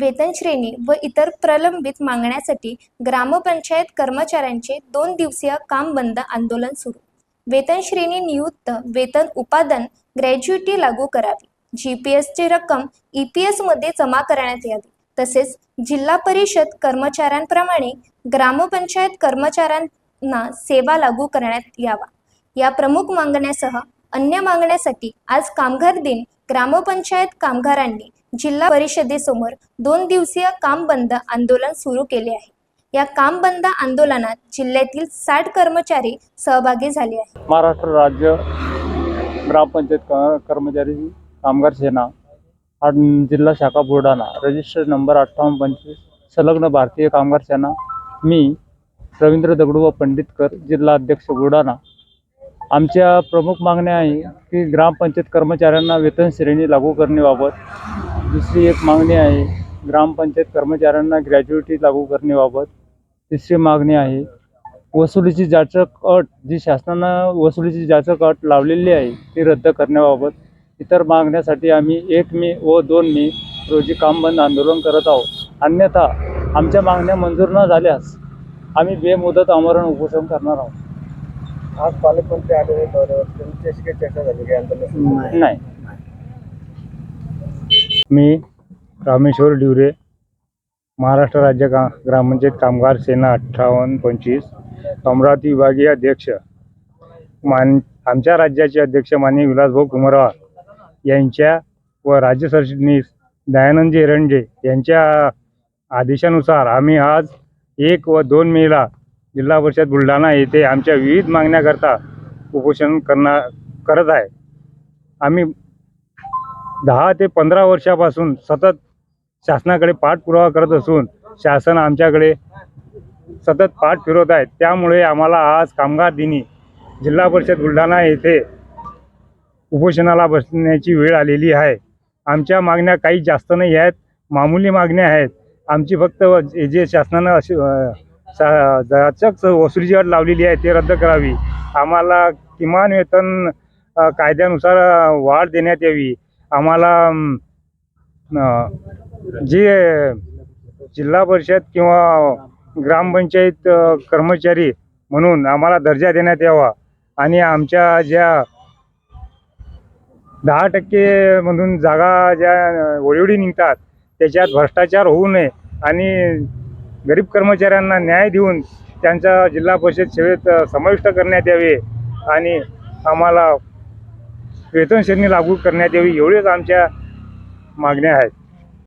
वेतन श्रेणी व इतर प्रलंबित मागण्यासाठी ग्रामपंचायत कर्मचाऱ्यांचे दोन दिवसीय काम बंद आंदोलन सुरू. वेतन श्रेणी नियुक्त वेतन उपादन ग्रॅज्युटी लागू करावी. जी पी एसची रक्कम ई पी एसमध्ये जमा करण्यात यावी. तसेच जिल्हा परिषद कर्मचाऱ्यांप्रमाणे ग्रामपंचायत कर्मचाऱ्यांना सेवा लागू करण्यात यावा. या प्रमुख मागण्यासह अन्य मागण्यासाठी आज कामगार दिन. ग्रामपंचायत कामगारांनी जिल्हा परिषदेसमोर दोन दिवसीय काम बंद आंदोलन सुरू केले आहे. या काम बंद आंदोलनात जिल्ह्यातील साठ कर्मचारी सहभागी झाले आहेत. महाराष्ट्र राज्य ग्रामपंचायत कर्मचारी कामगार सेना हा जिल्हा शाखा बुलढाणा रजिस्टर नंबर अठ्ठावन्न पंचवीस संलग्न भारतीय कामगार सेना मी रवींद्र दगडू व पंडितकर जिल्हा अध्यक्ष बुलढाणा. आमच्या प्रमुख मागण्या आहे की ग्रामपंचायत कर्मचाऱ्यांना वेतन श्रेणी लागू करण्याबाबत दुसरी एक मागणी आहे ग्रामपंचायत कर्मचाऱ्यांना ग्रॅज्युटी लागू करण्याबाबत तिसरी मागणी आहे वसुलीची जाचक अट जी शासनानं वसुलीची जाचक अट लावलेली आहे ती रद्द करण्याबाबत इतर मागण्यासाठी आम्ही एक मे व दोन मे रोजी काम बंद आंदोलन करत आहोत. अन्यथा आमच्या मागण्या मंजूर न झाल्यास आम्ही बेमुदत आमरण उपोषण करणार आहोत. आज पालकमंत्री आले होते त्यांच्याशी काही चर्चा झाली काही आंदोलन नाही. मी रामेश्वर डिवरे महाराष्ट्र राज्य का ग्रामपंचायत कामगार सेना अठ्ठावन्न पंचवीस अमरावती विभागीय अध्यक्ष मान आमच्या राज्याचे अध्यक्ष माननीय विलासभाऊ कुमारवार यांच्या व राज्य सरचिटणीस दयानंद एरंडे यांच्या आदेशानुसार आम्ही आज एक व दोन मेला जिल्हा परिषद बुलढाणा येथे आमच्या विविध मागण्याकरता उपोषण करणार करत आहे. आम्ही दहा ते पंधरा वर्षापासून सतत शासनाकडे पाठपुरावा करत असून शासन आमच्याकडे सतत पाठ फिरवत आहे. त्यामुळे आम्हाला आज कामगार दिनी जिल्हा परिषद बुलढाणा येथे उपोषणाला बसण्याची वेळ आलेली आहे. आमच्या मागण्या काही जास्त नाही आहेत मामूली मागण्या आहेत. आमची फक्त जे जे शासनानं अशी जाचक वसुलीची अट लावलेली आहे ते रद्द करावी. आम्हाला किमान वेतन कायद्यानुसार वाढ देण्यात यावी. आम्हाला जे जिल्हा परिषद किंवा ग्रामपंचायत कर्मचारी म्हणून आम्हाला दर्जा देण्यात यावा. आणि आमच्या ज्या दहा टक्केमधून जागा ज्या ओळीवडी निघतात त्याच्यात भ्रष्टाचार होऊ नये आणि गरीब कर्मचाऱ्यांना न्याय देऊन त्यांचा जिल्हा परिषद सेवेत समाविष्ट करण्यात यावे आणि आम्हाला वेतन श्रेणी लागू करण्यात यावी एवढेच आमच्या मागण्या आहेत.